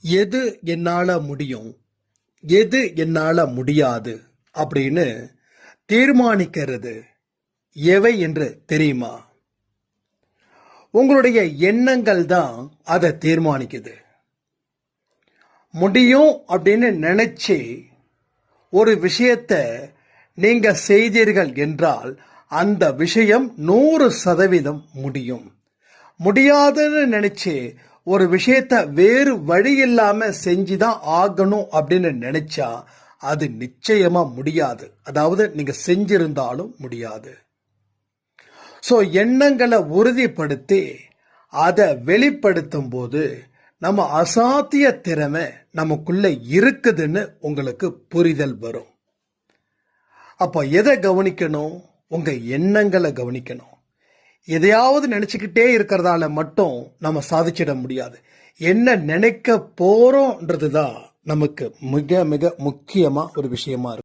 எது என்னால முடியும்? எது என்னால முடியாது? அப்படின்னு தீர்மானிக்கிறது. எவை என்று தெரியுமா? உங்களுடைய எண்ணங்கள் தான் அதை தீர்மானிக்குது. முடியும் அப்படின்னு நினைச்சு ஒரு விஷயத்த நீங்க செய்தீர்கள் என்றால் அந்த விஷயம் நூறு சதவீதம் முடியும். முடியாதுன்னு நினைச்சு ஒரு விஷயத்த வேறு வழி இல்லாம செஞ்சுதான் ஆகணும் அப்படின்னு நினைச்சா அது நிச்சயமா முடியாது. அதாவது நீங்க செஞ்சிருந்தாலும் முடியாது. ஸோ எண்ணங்களை உறுதிப்படுத்தி அதை வெளிப்படுத்தும் போது நம்ம அசாத்திய திறமை நமக்குள்ள இருக்குதுன்னு உங்களுக்கு புரிதல் வரும். அப்போ எதை கவனிக்கணும்? உங்க எண்ணங்களை கவனிக்கணும். எதையாவது நினைச்சுக்கிட்டே இருக்கிறதால மட்டும் நம்ம சாதிச்சிட முடியாது. என்ன நினைக்க போறோம்ன்றது தான் நமக்கு மிக மிக முக்கியமா ஒரு விஷயமா இருக்கு